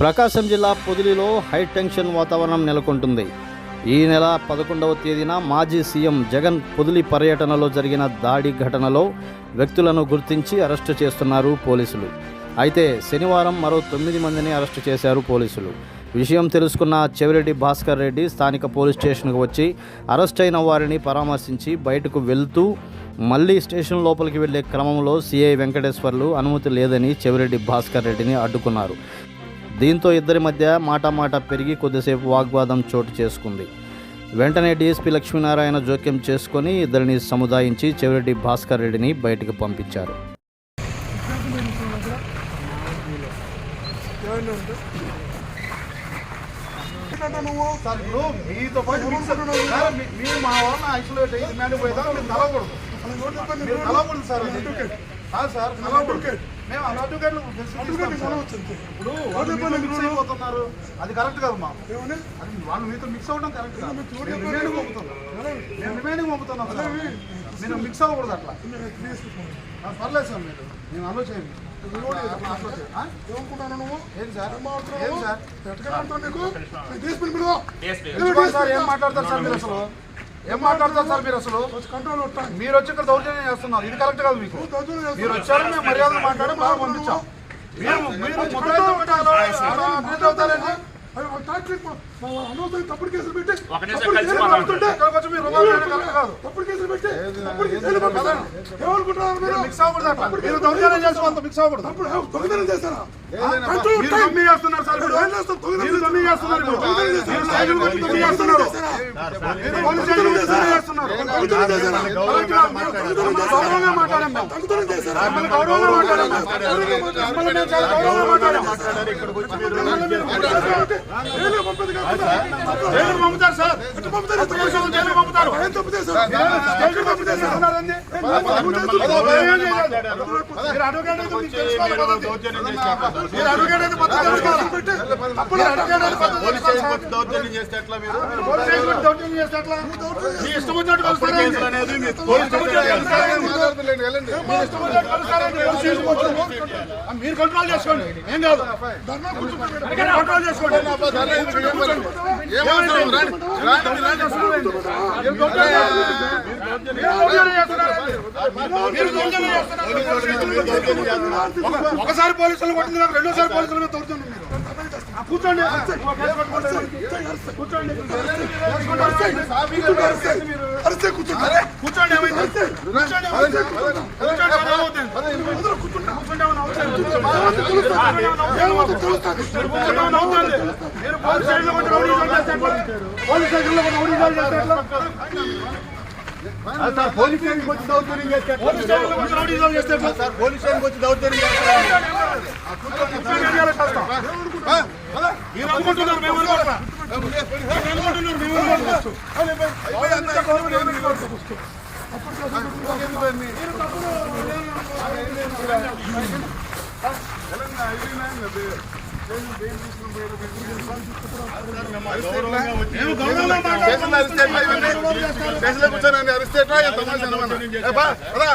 ప్రకాశం జిల్లా పొదిలిలో high tension వాతావరణం నెలకొంటుంది. ఈ నెల పదకొండవ తేదీన మాజీ సీఎం జగన్ పొదిలి పర్యటనలో జరిగిన దాడి ఘటనలో వ్యక్తులను గుర్తించి అరెస్టు చేస్తున్నారు పోలీసులు. అయితే శనివారం మరో తొమ్మిది మందిని అరెస్టు చేశారు పోలీసులు. విషయం తెలుసుకున్న చెవిరెడ్డి భాస్కర్ రెడ్డి స్థానిక పోలీస్ స్టేషన్కు వచ్చి అరెస్ట్ అయిన వారిని పరామర్శించి బయటకు వెళ్తూ మళ్ళీ స్టేషన్ లోపలికి వెళ్ళే క్రమంలో సీఐ వెంకటేశ్వర్లు అనుమతి లేదని చెవిరెడ్డి భాస్కర్ రెడ్డిని అడ్డుకున్నారు. దీంతో ఇద్దరి మధ్య మాటామాట పెరిగి కొద్దిసేపు వాగ్వాదం చోటు చేసుకుంది. వెంటనే డీఎస్పీ లక్ష్మీనారాయణ జోక్యం చేసుకొని ఇద్దరిని సముదాయించి చెవిరెడ్డి భాస్కర్ రెడ్డిని బయటకు పంపించారు. సార్ మేము అలా అడ్వకేట్లు ఫెసిలిటీ ఇస్తాం సార్. ఇప్పుడు వాళ్ళు మీతో మిక్స్ అయిపోతున్నారు. అది కరెక్ట్ కాదు మా. అది వాళ్ళు మీతో మిక్స్ అవ్వడం కరెక్ట్ కాదు. మేము రిమాండ్ పంపుతున్నాం. మేము రిమాండ్ పంపుతున్నాం సార్. మీరు మిక్స్ అవ్వకూడదు అట్లా. పర్లేదు సార్ మీరు. నేను నేను సార్ ఏం మాట్లాడతారు సార్ మీరు అసలు? ఏం మాట్లాడతారు సార్ మీరు అసలు మీరు వచ్చి ఇక్కడ దౌర్జన్యం చేస్తున్నారు ఇది కరెక్ట్ కాదు మీకు. మీరు వచ్చారు మేము మర్యాద మాట్లాడి బాగా పంపించాం మీరు మీరు అనవసరంగా తప్పుడు కేసులు పెట్టి ఒక నిమిషం తప్పుడు కేసులు పెట్టి దొంగతనం చేస్తారా? గౌరవంగా మాట్లాడాం గౌరవంగా మాట్లాడాం గౌరవంగా మాట్లాడాం పంపేది కాకుండా జైలుకు పంపుతారు సార్ ఎట్లా పంపుతారు? తప్పు చేసిన వాళ్ళని జైలుకు పంపుతారు ఏం తప్పు చేశారు? జైలుకు పంపుతారు సార్ ఉన్నారండి. అదో భయం ఏం చేయలేదు. మీరు అడ్వకేట్ అయితే మీకు తెలుసుకోవాలి పద్ధతి. మీరు అడ్వకేట్ అయితే పద్ధతి తెలుసుకోవాలి. అప్పుడు అడ్వకేట్ అయితే పద్ధతి తెలుసుకోవాలి సార్. దౌర్జన్యం చేస్తే ఎట్లా మీరు దౌర్జన్యం చేస్తే ఎట్లా? మీ ఇష్టం వచ్చినట్టు కలుస్తారా మీరు కంట్రోల్ చేసుకోండి ఏం కాదు కంట్రోల్ చేసుకోండి ఒకసారి పోలీసులు కొట్టింది రెండోసారి పోలీసులు మీద మీరు. కూర్చోండి. కూర్చోండి? కూర్చోండి. పోలీస్ స్టేషన్కి వచ్చి దౌర్జన్యం చేస్తే పోలీస్ స్టేషన్కి వచ్చి దౌర్జన్యం చేస్తే కూర్చోండి, ఏం చేయాలో చేస్తాం. మీరు అనుకుంటున్నారు మేము అనుకుంటున్నాం మీరు అనుకుంటున్నారు మేము అనుకుంటున్నాం మేము గౌరవంగా అనుకుంటున్నారు మేము కూర్చొని అరిస్తే ఎట్లా? ఎంత మంది అనమన్నా? ఏ బా, రా.